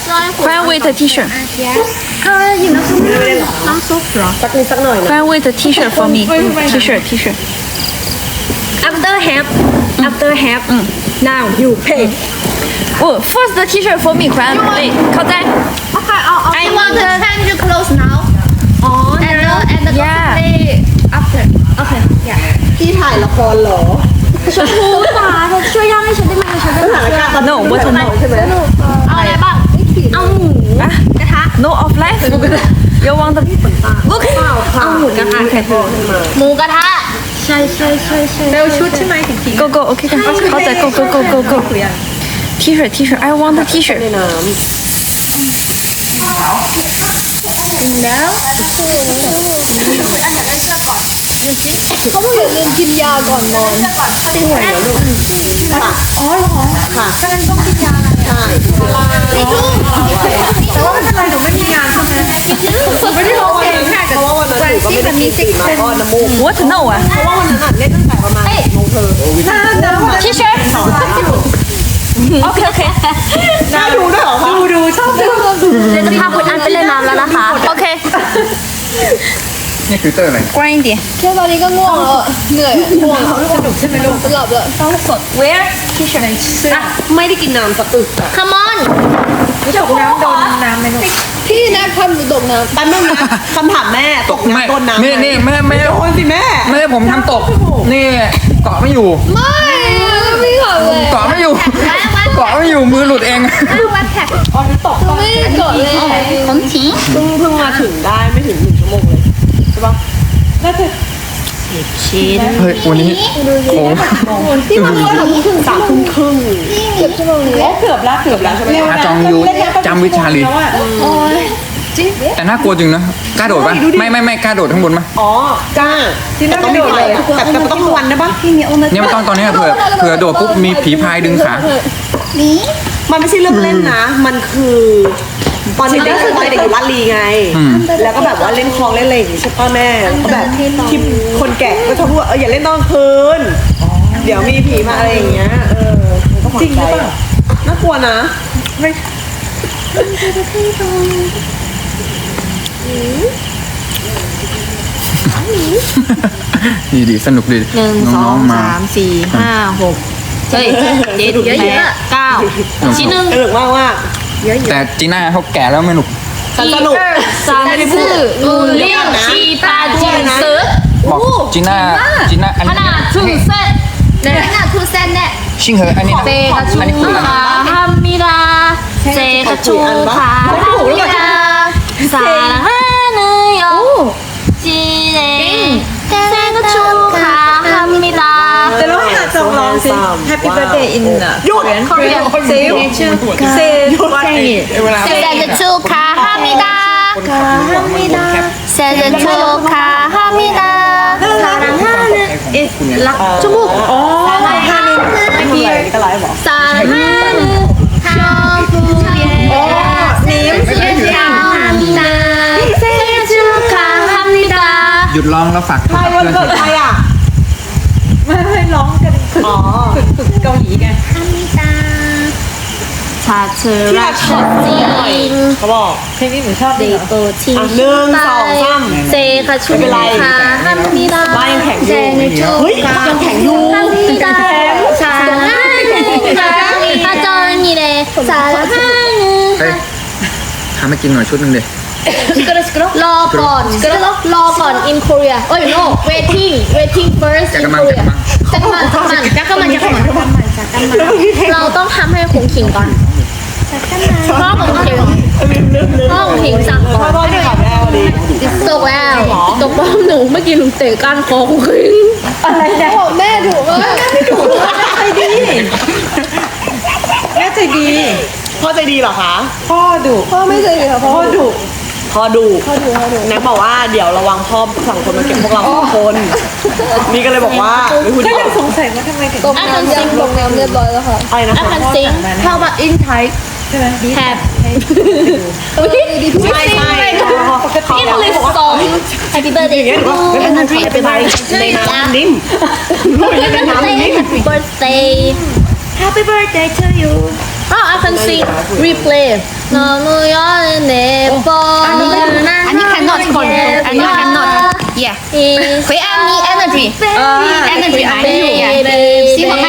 เสื้อให้คุณ Fire with the T-shirt เอออยู่น้ำซุปน้ำซุปเหรอ สักนิดสักหน่อยนะ Fire with the T-shirt for me T-shirt T-shirt after have after have now you pay Oh first the T-shirt for me ครับ对เข้าใจ okay I want to change your clothes now อ๋อ and the and the Yeah. cosplay after okay yeah พี่ถ่ายละครเหรอ ชมพูจ๋าเธอช่วยย่างให้ฉันได้ไหมฉัน สถานการณ์ตอน No นี้ what to know ใช่ไหม เอาอะไรบ้าง เอาหมูกระทะ No of life You want the Look เอาหมูกระทะ Okay หมูกระทะ ใช่ใช่ใช่ใช่ เร็วชุดใช่ไหมถึงที Go go OK เข้าใจ Go go go go go T-shirt T-shirt I want the T-shirt ในน้ แล้ว เขาบอกอย่าลืมกินยาก่อนนอนำที่ไหนเหรอลูกค่ะอ๋อเหรอค่ะถ้างั้นต้องกินยาใช่แต่ว่าไม่เป็นไรหนูไม่มีงานใช่ไหมไม่ได้ร้องเพลงแค่เพราะว่าวันนั้นหนูก็ไม่ได้มีสีมาก้อนน้ำมูก What to know อะเพราะว่าวันนั้นน่ะเล่นตั้งแต่ประมาณโมงเธอ T-shirt Okay okay น่าดูด้วยเหรอคะดูดูชอบดูเดี๋ยวจะพาคุณอันไปเล่นน้ำแล้วนะคะ OK นี่ฟิลเตออะไรกว้างดิแค่ตอนนี้ก็ง่วงแล้ะเหนื่อยง่วงแล้วสนุกใช่ไหมลูกหลับแล้วต้องสด where ที่ฉันซื้อไม่ได้กินน้ำสักตึก come on รู้จักน้ำโดนน้ำไหมลูกพี่นะทำหนูตกน้ำแมื่นึงนะคำถามแม่ตกน้ำโดนน้ำนี่นี่แม่แม่โดนสิแม่แม่ผมทำตก นี่เกาะไม่อยู่ ไม่พี่เกาะเลยเกาะไม่อยู่เกาะไม่อยู่มือหลุดเองแวบแผลอ๋อตกไม่เกาะเลยผมสีเพิ่งเพิ่งมาถึงได้ไม่ถึงหนึ่งชั่วโมงเลย ช่ปะชิ้นเฮ้ยวันนี้โอ้ที่มาถึงสามทุ่มครึ่งเกือบชั่วโมงนี้เกือบแล้วเกือบแล้วใช่ไหมอาจองยูจำวิชาลีโอ้ยแต่น่ากลัวจริงนะกล้าโดดปะไม่ไม่ไม่กล้าโดดข้างบนปะอ๋อกล้าแต่ต้องมีไฟอะแต่แต่ต้องทั้งวันได้ปะเนี่ยมันต้องตอนนี้เผื่อเผื่อโดดปุ๊บมีผีพายดึงขามันไม่ใช่เรื่องเล่นนะ มันคือ ตอนเด็กๆตอนเด็กอยู่ลาดลีไงอืมแล้วก็แบบว่าเล่นคลองเล่นอะไรอย่างงี้ใช่ป่ะแม่ก็แบบที่คนแก่ก็ชอบพูดว่าเอออย่าเล่นตอนกลางคืน เดี๋ยวมีผีมาอะไรอย่างเงี้ย เออจริงหรือเปล่าน่ากลัวนะดีดีสนุกดีหนึ่งสองน้ๆมาสามสี่ห้าหกเฮ้ยเจ็ดแปดเก้าชิ้นหนึ่งสนุกมากมา ยอะแต่จีน่าเขาแก่แล้วไม่หนุกฉันสนุกซันซื่อลูเลี่ยงชีตาจิงซื้อบอกจีน่าจีน่าอันขนี้นาดถึงเซนเนี่ขนาดคือเซนเนี่ยชิงเหออันนี้เตกาชูอัาฮัมมิลาเซกาชูคาฮัมมิลาซาฮาเนยโยจีเนเซกาชูคา จองร้องสิ Happy birthday in หยุด Korean Say Say what เวลาเซนชูคาฮามิดาเซนชูคาฮามิดาสารังฮานึ is รักจมูกอ๋อฮานิไม่มีอะไรก็ไลฟ์บอกสารังฮานึชอบผู้เย่นิ้มเซนชูคาฮามิดาเซนชูคาฮามิดาหยุดร้องแล้วฝากใครวันเกิดใครอะ ไม่ไม่ร้องกัน อ๋อฝึกฝึกเกาหลีไงฮามิดาชาเชอที่รารักชอบจริงเขาบอกเพลงนี้หนูชอบเดดีโตชิงอะหนึ่งสองสามเซกะชูไม่เป็นไรคาฮามิดาบ้านยังแข็งอยู่เซนชูเฮ้ยคายังแข็งอยู่ฮามิดาสารังฮานึอาจารย์นี่เลยสารังฮานึเฮ้ยทำให้กินหน่อยชุดหนึงดิรอก่อนรอก่อน in Korea เอ้ย no waiting waiting first จั in กรมัน Korea จักรมันจักรมัน เราต้องทำให้คงขิงก่อนพ่อคงขิงพ่อคงขิงสั่งก่อนพ่อที่ขับแม่วันนี้ตกแล้วตกป้อมหนูเมื่อกี้หนูเตะก้านคอคงขิงอะไรเนี่ยแม่ถูกมากไม่ถูกใจดีแม่ใจดีพ่อใจดีเหรอคะพ่อดุพ่อไม่เคยค่ะพ่ พ่ออดุพ่อดูแน็กบอกว่าเดี๋ยวระวังพ่อสั่งคนมาเก็บพวกเราสองคน นี่ก็เลยบอกว่าไม่พูดก็ดีกยังว่าสงสัยว่าทำไมถึงตกน้ำยังลงน้ำเรียบร้อยแล้วค่ะอะไรนะอาคะคันซิง How about in Thai ใช่ไหม have ใช่ใช่เขา English บอกว่า song Happy birthday อย่างเงี้ยหรือว่าไม่เป็นไรไม่เป็นไรในน้ำนิ่มในน้ำนิ่ม Happy birthday Happy birthday to you Oh, I can see replay. 너무여는 내보는 And you cannot control. And you cannot. Yeah. Quế An need energy. Need energy. I need. Yeah. ซีของใคร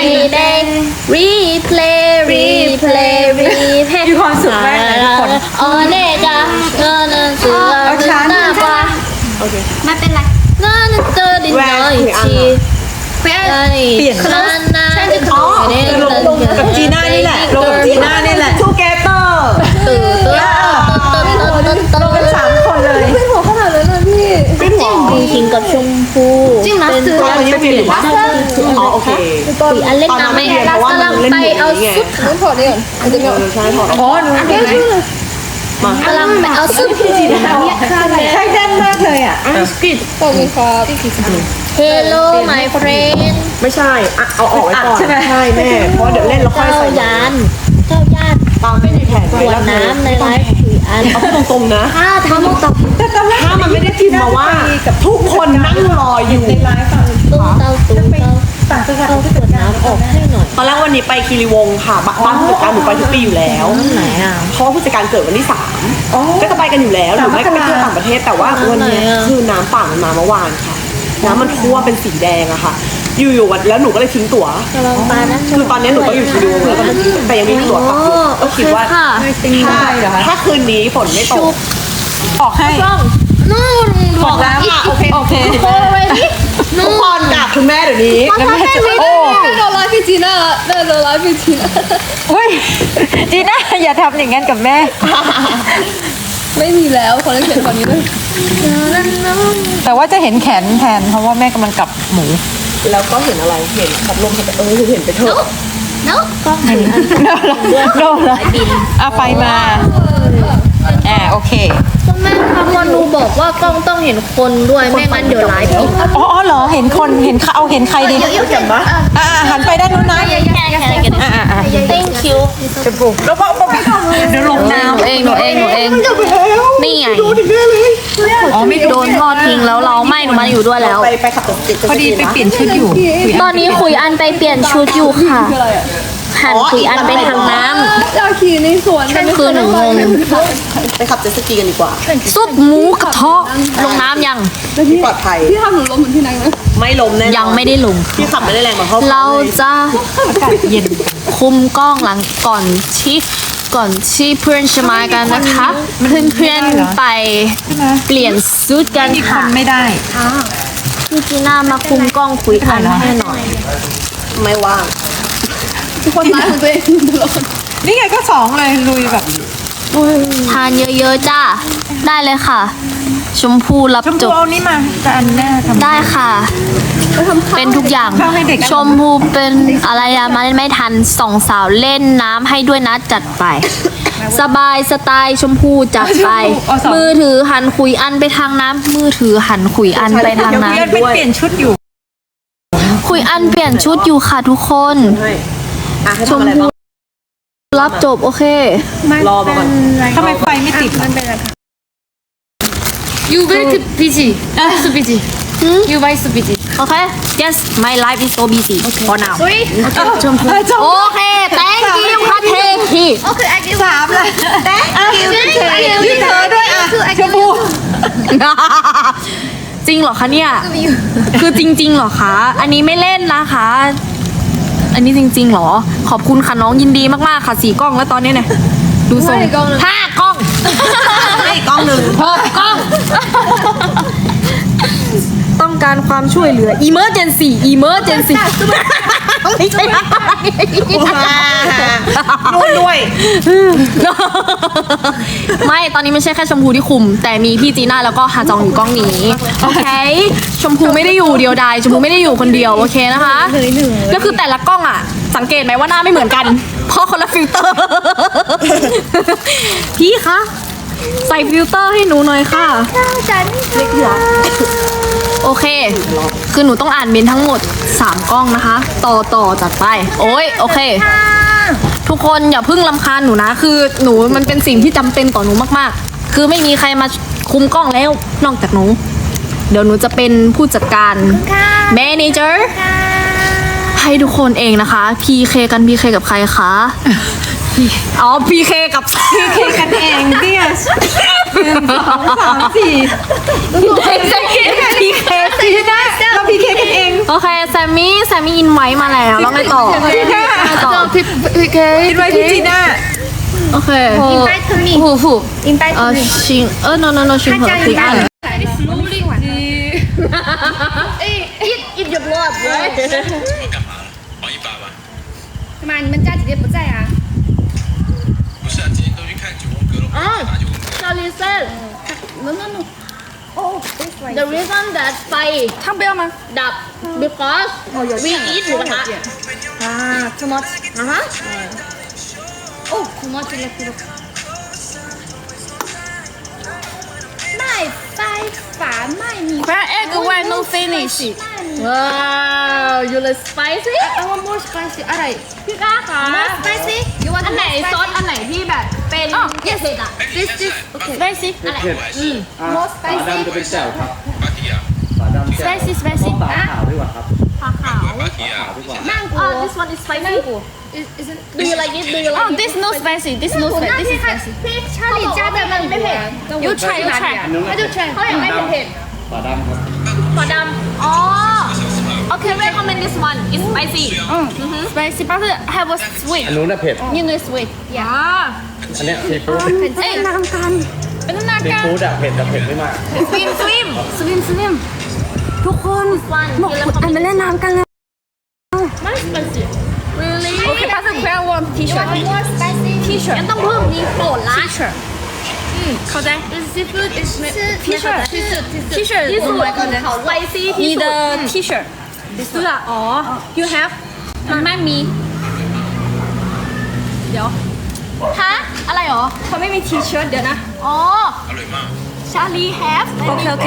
replay replay replay มีความสุขมากนะทุกคน อ๋อเน่จ้ะเออเนอสือเอาช้าง หน้าปลาโอเค ไม่เป็นไร เนอเนอเตอร์ดินน้อยชี เปลี่ยนเครื่องใช่อ๋อลงลงกับจีน่านี่แหละลงกับจีน่านี่แหละทูเกเตอร์ตื่นตื่นตื่นตื่นลงกันสามคนเลยเป็นหัวขนาดนั้นเลยพี่เป็นหัวจริงกับชมพูจริงนะซื้อเป็นเปลี่ยนว่าอ๋อโอเคตอนอันเล็กน้ำไม่ได้กำลังไปเอาสุดขาถอดนี่ก่อนใช่ถอดอ๋อหนูเห็นไหมกำลังไปเอาสุดที่จีน่าใช่แน่นมากเลยอะอังกฤษตรงนี้ครับ Hello my friend ไม่ใช่ อะ เอาออกไว้ก่อน ใช่ไหม ใช่แม่เพราะเดี๋ยวเล่นแล้วค่อยเจ้าใส่ยานเจ้าญาติตามไม่มีแผนขวดน้ำในไลฟ์สีอันเอาพูดตรงๆนะ ถ้าทำต่อถ้ามันไม่ได้พิมพ์มาว่า ทุกคนนั่งรออยู่ตุ้มเต้าตุ้มเต้าเอาขวดน้ำออกให้หน่อย ตอนแรกวันนี้ไปคีรีวงศ์ค่ะบ้านบ้านผู้จัดการหนูไปทุกปีอยู่แล้วไหนอะ เพราะว่าผู้จัดการเกิดวันที่สามก็จะไปกันอยู่แล้วหรือไม่ก็ไปเที่ยวต่างประเทศแต่ว่าวันนี้ไหนอะ คือน้ำป่ามันมาเมื่อวานค่ะ น้ำมันท่วมเป็นสีแดงอะค่ะ อยู่ๆวันแล้วหนูก็เลยทิ้งตั๋วกำลังไปนะคือตอนนี้หนูก็อยู่คีรีวงศ์แล้วก็มันทิ้งแต่ยังไม่มีตั๋วกลับอยู่ก็คิดว่าค่ะถ้าถ้าคืนนี้ฝนไม่ตกออกให้กล้องนู่นบอกแล้วอะโอเคโอเคโอ้ยดิทุกคนกราบคุณแม่เดี๋ยวนี้มาทำให้วิดีแม่โดนไลฟ์พี่จีน่าละแม่โดนไลฟ์พี่จีน่าเฮ้ยจีน่าอย่าทำอย่างนั้นกับแม่ ไม่มีแล้วขอเล่นเขียนตอนนี้ด้วยแต่ว่าจะเห็นแขนแทนเพราะว่าแม่กำลังกลับหมู แล้วก็เห็นอะไรเห็นขับลมขับเออเห็นไปเถอะเนาะกล้องโดนแล้วโดนแล้วอะไฟมาอ่าโอเคก็แม่ทำวันนูบอกว่ากล้องต้องเห็นคนด้วยไม่งั้นเดี๋ยวไลฟ์ผิดอ๋ออ๋อเหรอเห็นคนเห็นเขาเอาเห็นใครดีเห็นปะอ่าหันไปด้านนู้นนะ แค่แค่กันอ่าอ่าอ่า thank you แล้วก็เดี๋ยวลงน้ำเองหนูเองหนูเองนี่ไงดูดิแม่เลยอ๋อไม่โดนทอดทิ้งแล้วเราไม่หนูมาอยู่ด้วยแล้ว ไปไปขับรถติดพอดีไปเปลี่ยนชุดอยู่ ตอนนี้คุยอันไปเปลี่ยนชุดอยู่ค่ะคืออะไรอะ หันคุยอันไปทางน้อยากขี่ในสวนำคือหนึ่งงงไปขับเจ็ตสกีกันดีกว่าซุปหมูกระเทาะลงน้ำยัง ที่ปลอดภัยพี่ทำหนูล้มเหมือนที่ไหนไหมไม่ล้มแน่นอนยังไม่ได้ลง พี่ขับไม่ได้แรงกว่าเขาเราจะอากาศเย็นคุมกล้องหลังก่อนที่ก่อนที่เพื่อนจะมากันนะคะเพื่อนเพื่อนๆไปเปลี่ยนชุดกันมีคค่ะนไม่ได้ พี่จีน่ามาคุมกล้องคุยอันให้หน่อย ไม่ว่าง ทุกคนไลฟ์ของตัวเองตลอดนี่ไงก็สองเลยลุยแบบทานเยอะๆจ้า ได้เลยค่ะ ชมพูรับชมจพูบ เอานี่มาจะอันแน่ทำได้ค่ะ เป็นทุกอย่าง ข้าวให้เด็กชมพูเป็นอะไรอะมาเล่นไม่ทันสองสาวเล่นน้ำให้ด้วยนะจัดไป สบายสไตล์ชมพูจัดไป มือถือหันคุยอันไปทางน้ำมือถือหันคุยอันไปทางเดี๋ยวน้เพื่อนไปเปลี่ยนชุดอยู่ำคุยอันเปลี่ยนชุดอยู่ค่ะทุกคนให้ อะให้ชทำมอะไรพูบ้าง รับจบโอเค รอมาก่อน ทำไมไฟไม่ติดล่ะ You very busy. So busy. You very so busy. โอเค yes my life is so busy for now ชมพูโอเค thank you ค่ะเทคีสามเลยยืดเธอด้วยอะชมพูจริงเหรอคะเนี่ย คือจริงๆเหรอคะ อันนี้ไม่เล่นนะคะ อันนี้จริงๆเหรอ ขอบคุณค่ะน้องยินดีมากๆค่ะสี่กล้องแล้วตอนนี้เนี่ยดูทรงห้ากล้องให้กล้องหนึ่งหกกล้อง ต้องการความช่วยเหลือ emergency emergency ไม่ใช่อะไรนู่นด้วย ไม่ ตอนนี้ไม่ใช่แค่ชมพูที่คุม แต่มีพี่จีน่าแล้วก็ฮาจองอยู่กล้องนี้ โอเค ชมพูไม่ได้อยู่เดียวดายชมพูไม่ได้อยู่คนเดียว โอเคนะคะแล้วคือแต่ละกล้องอะ สังเกตไหมว่าหน้าไม่เหมือนกัน เพราะคนละฟิลเตอร์ พี่คะ ใส่ฟิลเตอร์ให้หนูหน่อยค่ะโอเค คือหนูต้องอ่านเมนทั้งหมด 3กล้องนะคะ ต่อต่อจัดไป โอ้ยโอเค ทุกคนอย่าเพิ่งลำคาญหนูนะ คือหนูมันเป็นสิ่งที่จำเป็นต่อหนูมากๆ คือไม่มีใครมาคุมกล้องแล้วนอกจากหนู เดี๋ยวหนูจะเป็นผู้จัดการ manager ให้ทุกคนเองนะคะ PK กัน PK กับใครคะ อ๋อ PK กับ PK กันเองเนี่ย หนึ่งสองสามสี่ PK สี่นะเรา PK กันเอง โอเคแซมมี่แซมมี่อินไว้มาแล้วแล้วไงต่อไงต่อพีเคินไว้พี่จีน่าโอเค invite me who who invite เออ me ชิงเออ no no no ชิงเหรอ no no no Oh, it's like the reason that ไฟ Thumbnail man. Dab. because Oh, we chin. eat oh, หมูกระทะ Ah, too much. Uh อ่ะฮะ Oh, too much electric. ได้ไฟ 法卖米 Fried egg why no finish ว้าว you like spicy I want more spicy. อะไร พี่ก้าค่ะ More spicy? You want อันไหน more ซอส spicy? อันไหนที่แบบเป็น อ๋อ เผ็ดๆอ่ะ This this okay. spicy อันไหน More ฝา spicy. ดำจะเป็นแจ่วครับ 巴提亚， ฝาดำแจ่ว spicy spicy ต้องตาขาวดีกว่าครับ ปลาขาว ปลาเขียว mango this one is spicy is isn't do you like it do you like Oh, it this no spicy. This no ผมหน้า spicy. This พี่ is ค่ะ spicy. พี่ชาลีจ้าแต่มันไม่เผ็ด You try. You try. ไม่ดูเทรนเขาอยากให้เผ็ดปลาดำครับขอดำอ๋อ okay recommend this one is spicy Mm. Spicy, but have a sweet. อันนู้นน่ะเผ็ด You know sweet. อย่าอันเนี้ยซีฟู้ดเอ้ยเป็นนาซีการฟู้ดอะเผ็ดแต่เผ็ดไม่มาก สวิมสวิม สลิมสลิม ทุกคนหมกขุดอันไปเล่นน้ำกันเลย expensive. Really? Okay, that's a fair one t-shirt. More expensive. T-shirt. ยังต้องเพิ่มนี่โปรดละ T-shirt. อืมเข้าใจ Is seafood is T-shirt. T-shirt. T-shirt. ที่สุดของเขา spicy ที่ Need สุ the ด T-shirt. เสื้ออ๋อ you have มันไม่มี เดี๋ยวฮะอะไรหรอ เขาไม่มี T-shirt เดี๋ยวนะ อ๋อ ชาลี have โอเคโอเค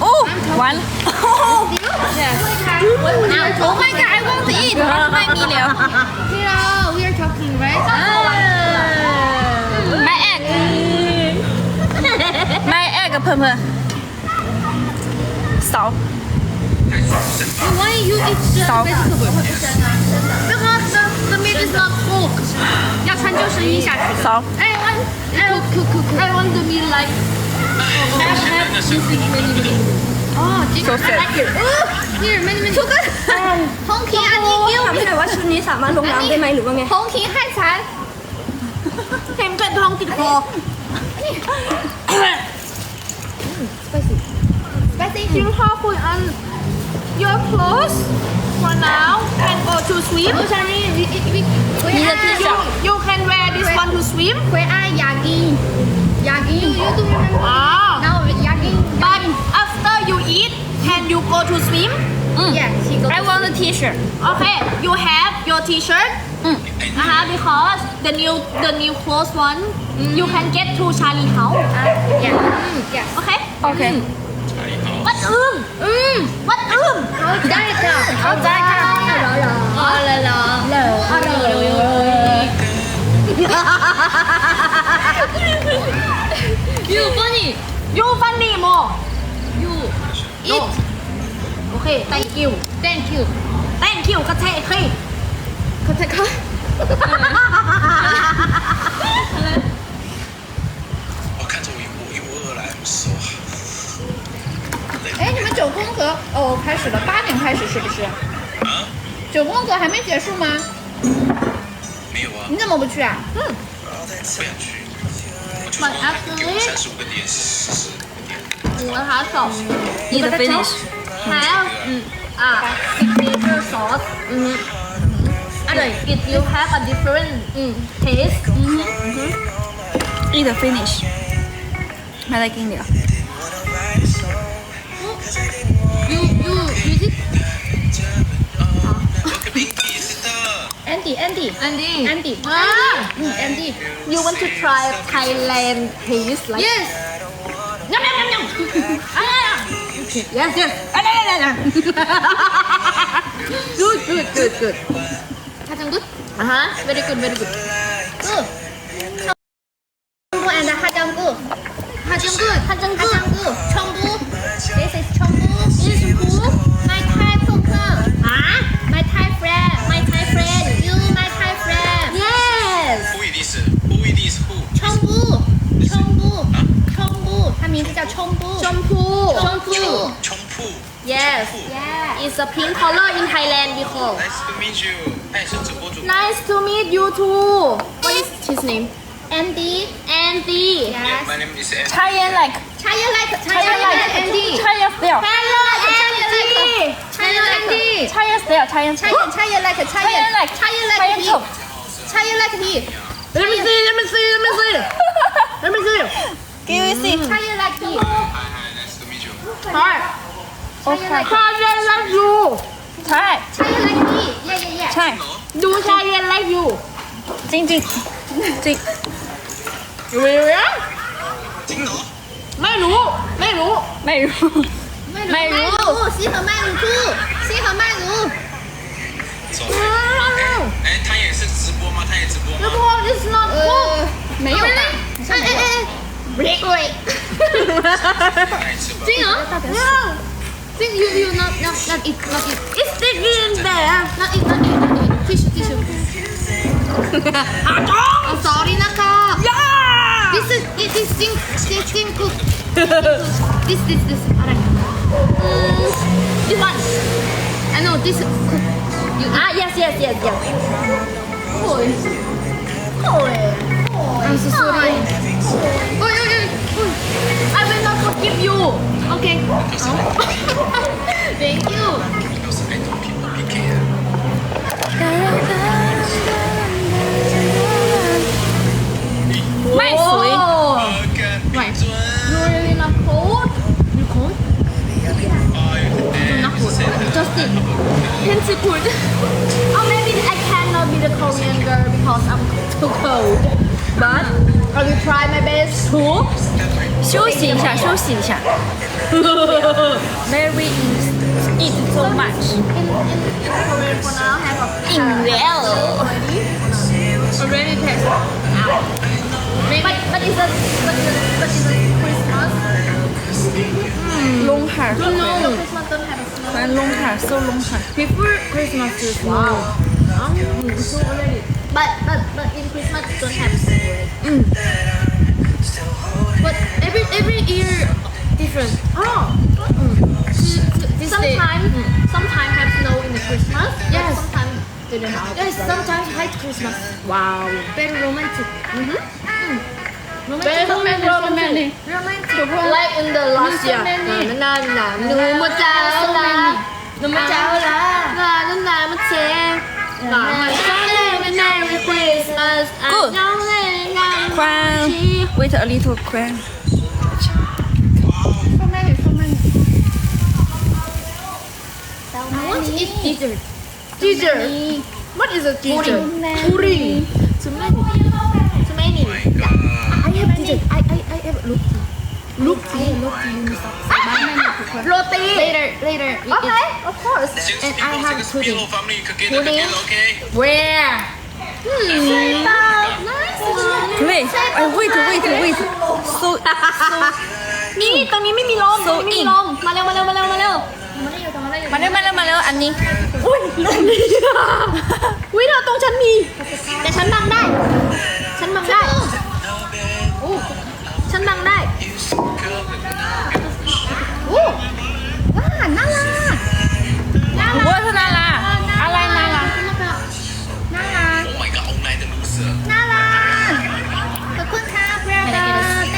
Oh, one. Oh. oh my god, I want to eat. My milio. Hello, we are talking, right? Uh, my egg. my egg, Pum Pum. Stop. Why you eat the Stop. vegetable? Because the, the meat is not cooked. Stop. Hey, I, I, cook, cook, cook. I want the meat like. โซเซตท้องคิงอันนี้เกี้ยวทำให้หน่อยว่าชุดนี้สามารถลงน้ำได้ไหมหรือว่าไงท้องคิงให้ฉันเห็นเป็นท้องติดคอ spicy spicy ชิมข้าวคุยอัน your clothes for now can go to swim ฉันนี่วิวิวิ you you can wear this one to swim คุยอายากี Yagging. You, you do remember? Ah. Now yagging. But after you eat, can you go to swim? Mm. Yeah, she goes. I want a T-shirt. Okay, you have your T-shirt. Mm. Uh-huh, because the new the new clothes one mm. you can get to Charlie House. Uh, yeah. Mm. Yes. Okay. Okay. Mm. What um? Mm. What um? ได้ค่ะเข้าใจค่ะอ๋อเหรอเหรอเหรอเหรอเหรอ you funny you funny more you eat โอเค thank you thank you thank you กระเทยเคย 可太看我看着我一步一步饿来，很瘦啊。哎你们九宫格哦开始了八点开始是不是啊？九宫格还没结束吗没有啊，你怎么不去啊不想去。 My athlete. it, Water sauce. You the finish. Have uh, signature sauce. Mm -hmm. Other, If you have a different mm, taste. Mm -hmm. Mm -hmm. Eat the finish. I like India. You you you Andy Andy. Andy. Andy. Ah. Mm, Andy. You want to try Thailand taste like yes. Yum, yum, yum, yum. Ah, yes yes. Ah, yeah, yeah, yeah. good good good good. 가장 good uh huh very good very good good yes yeah it's a pink color in Thailand we call Nice to meet you，他也是直播主。 nice to meet you too what is his name Andy Andy Yeah, yes my name is Andy. Chai like. Chai like Chai Chai like like. Andy Chai there. Chai like Andy Chai like Andy Chai there. Chai Chai Chai like Chai like Chai like. Chai like Chai he chop. Chai like he let me see let me see let me see let me see Give me see. Chai like he Hi, hi, nice to meet you. hi Okay. Thailand like you Chai. Chai like he yeah yeah yeah Chai. do Thailand like you จริงจริงจริง really 金龙， ไม่รู้ ไม่รู้ ไม่รู้ ไม่รู้ 西河麦乳兔西河麦乳走。哎，他也是直播吗？他也直播吗？ Report is not 呃 good 没有吧哎哎哎 break break 他也直播。真的 Then you, you not, not, not eat, not eat. It's sticking there. Not eat, not eat, not eat. Tissue, tissue. Atong! I'm sorry, Naka. Yeah! This is, it is thing steam, thing cook. this, this, this. Alright. Mm, this one. I know, this is cook. You, ah, yes, yes, yes, yes. Oh. Oh. Oh. I'm so sorry. Oh. I will not forgive you. Okay. Thank you. My really not cold? You cold? Not cold. Justin, oh, maybe I cannot be the Korean girl because I'm too cold. But. I will try my best to 休息一下，休息一下。Very eat so much. in in in Korean for now have a 饮料。 already taste but but it's a but it's a, but it's a Christmas 龙海 no no Christmas don't have a snow 反正龙海，so 龙海。 before Christmas is wow um, so already But but but in Christmas don't have singlet. Mm. But every every year different. Oh. Sometimes mm. sometimes have snow in the Christmas. Yes. Sometimes didn't have. Yes. Sometimes hide Christmas. Wow. Very romantic. Mm -hmm. Mm. Romantic. Very romantic. Romantic. Like in the last year. Na na na. No more time. No more time. Na na na. No more time. Merry Christmas. Good. Crown. Wait a little crown. So many, so many. So many. What is dessert? Dessert. What is a dessert? Pudding. Too many. Too many. I have dessert. I I I have look. Look, look, Roti. Later, later. Okay, of course. And I have pudding. Pudding. Okay? Where? Wait, I wait, wait, wait. So นี่ตรงนี้ไม่มีลมตรงนี้ไม่มีลม มาเร็วมาเร็วมาเร็วมาเร็วมาเร็วมาเร็วมาเร็วอันนี้ อุ้ยลมนี่อุ้ยเธอตรงฉันมี แต่ฉันบังได้ฉันบังได้อู้ฉันบังได้อู้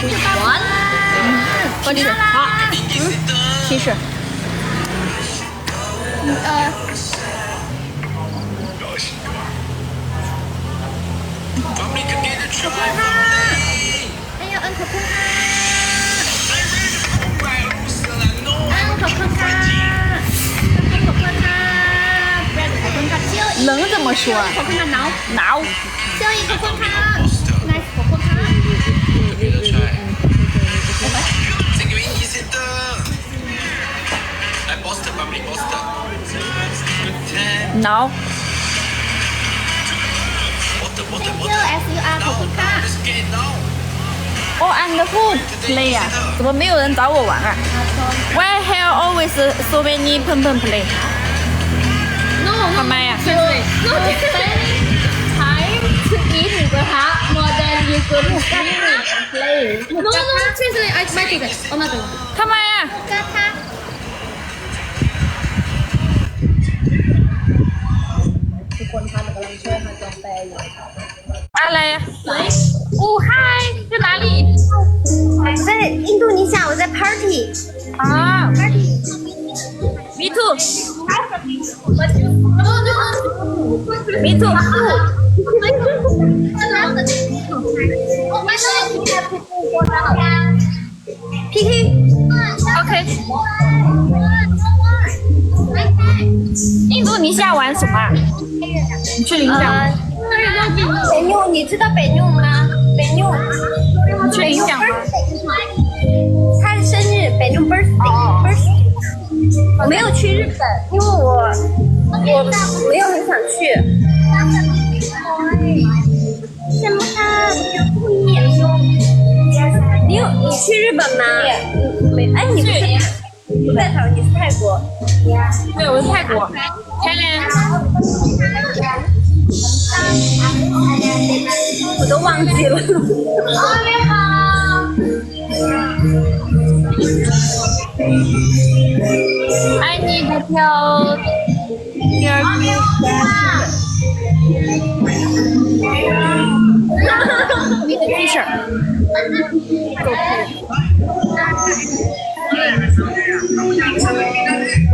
完，喝汽水，好，嗯，汽水，呃，可不怕，哎呀，嗯，可不怕，嗯，可不怕。能怎么说？挠挠，就一口空汤。 这个意思的。来，Boston 吧，没 Boston。挠。 Boston Boston Thank you Boston。 S U R 可酷哈。 Let's get it now。哦，and food play 啊？怎么没有人找我玩啊？Why here always so many 碰碰 play？ no ทำไมอ่ะ no time to eat หมูกระทะ more than you go to play no no seriously I might do that oh my god ทำไมอ่ะ กระทะ อะไรอ่ะอูไฮ去哪里我在印度尼西亚，我在 party。啊 Me too Me too PK。OK 印度尼西亚玩什么啊？你去领奖。北妞，你知道北妞吗？北妞，你去领奖吗？他的生日，北妞 birthday birthday。我没有去日本，因为我我没有很想去。去日本吗？没，哎，你不是不在台湾，你是泰国。对，我是泰国。Thailand。我都忘记了。爱你的票。第二批。你的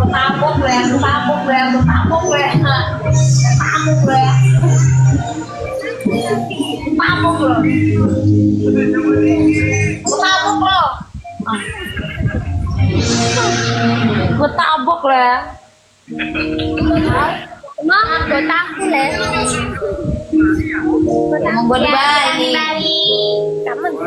Tapok weh, tapok weh, tapok weh, tapok weh. Tapok lo. Tapok lo. Kutabok lah. Ma, kutabok lah. 我们不玩。我，们 P。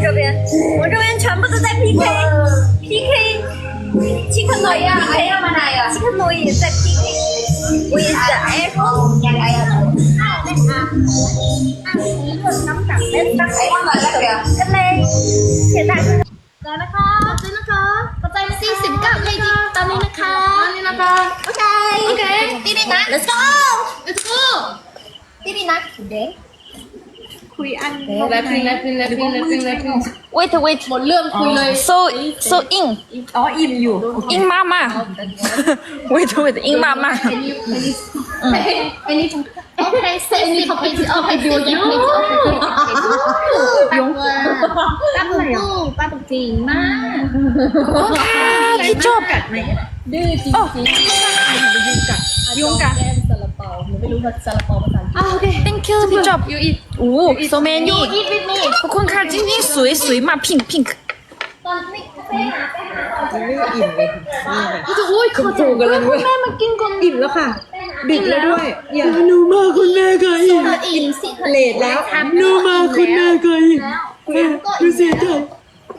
这边，这边全部都在 P K。P K。七克诺伊。七克诺伊在 P K。with the egg of the apple. แล้วนะคะนี่นะคะปัจจัยสี่สิบเก้าเลยตอนนี้นะคะตอนนี้นะคะโอเคโอเคตีดีนะ let's go let's go ตีดีนะ today คุยอันนี้ได้ไหม Laughing, laughing, หรือ laughing, ว่ามืด laughing, ไปหมด laughing. wait wait หมดเรื่องคุยเลย so so อิงอ๋ออิ่มอยู่โอเคอิงมามา wait wait อิงมามา Any okay, so any okay, okay, do you okay, okay, okay. ตั้งเลยอ่ะป้าตกจริงมากโอเคที่จบ กัดไหมดื้อจริงจริงยุงกัดยุงกัดาหนูไม่รู้ว่าซาลาเปาภาษาอังกฤษ Thank you พี่จบ you eat โอ้ so many ทุกคนค่ะจริงๆสวยสวยมาก pink pink ตอนนี้ไปหาไปหาอิ่มเลยนี่แบบอุ้ยเขาจูกันเลยด้วยแม่มากินก่อนอิ่มแล้วค่ะดึกแล้วด้วยอย่าหนูมาคุณแม่ก็อิ่มเธออิ่มสิเธอเลทแล้วหนูมาคุณแม่ก็อิ่มแม่ดูสิเธอ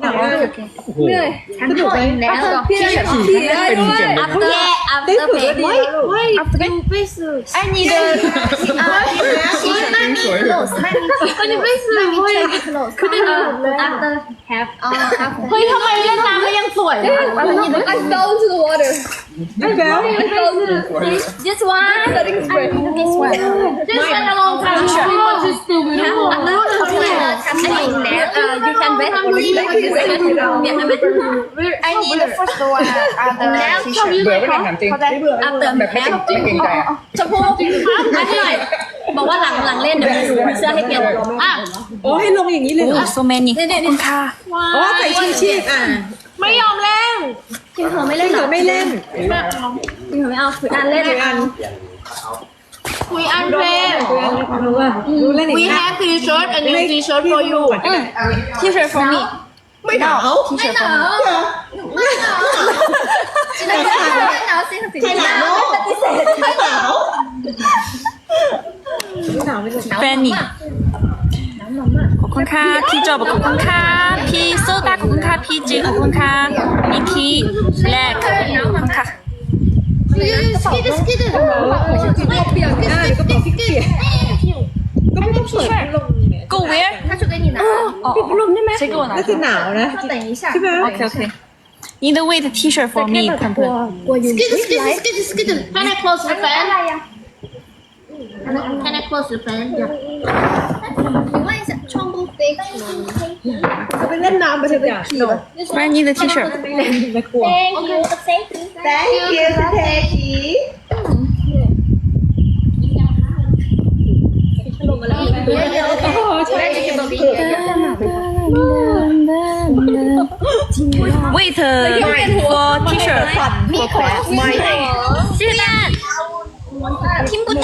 หนักมากโอ้โห เหนื่อยฉันถอดแล้วพี่เฉยฉี่ได้ด้วย after after เบรก Wait, after you face it. ไอ้นี่เดินอ่ะชิคมันมี close มันมี close มันมี close คือได้หมดเลย after have อ๋อ after เฮ้ยทำไมเล่นน้ำแล้วยังสวยอ่ะ I fell into the water. I fell. I fell into the water. Just one. That is great. This one. This one along time. This one is still beautiful. After after that, after that, you can wait for me. Like this I need the first one after เบื่อไม่ได้ถามจริง after แบบไม่เกรงไม่เกรงใจอะชมพูมาให้หน่อยบอกว่าหลังหลังเล่นเดี๋ยวหนูเสื้อให้เปลี่ยนอะโอ้ให้ลงอย่างนี้เลยเหรอ so many ขอบคุณค่ะอ๋อใส่ชูชีพอะไม่ยอมเล่นจริงเหรอไม่เล่นไม่เอาคืออันเล่นอัน คุยอันเพลงรู้เล่นอีก We have t-shirt and new t-shirt for you T-shirt for me ไม่หนาวไม่หนาวไม่หนาวไม่หนาวไม่หนาวสิสิใครหนาวปฏิเสธใครหนาวแฟนนี่ขอบคุณค่ะพี่จอบขอบคุณค่ะพี่โซดาขอบคุณค่ะพี่จีขอบคุณค่ะนิคีแลกขอบคุณค่ะสกิดสกิดไม่เปียกอ่าก็บอกพี่เกียร์ก็ไม่ต้องเปิดพัดลมเนี่ย Go where 他就给你拿 ปิดพัดลมได้ไหม这个我拿 ก็คือหนาวนะ 等一下 ใช่ไหม OK OK Need the wait T-shirt for me เพื่อน squid squid squid squid Can I close the fan อะไร呀 Can I close the fan 你问一下窗户飞 จะไปเล่นน้ำไปเถอะอย่าง ๆ Where need the T-shirt Thank you thank you Thank you สเ Wait for T-shirt, my God, 谢蛋，听不到。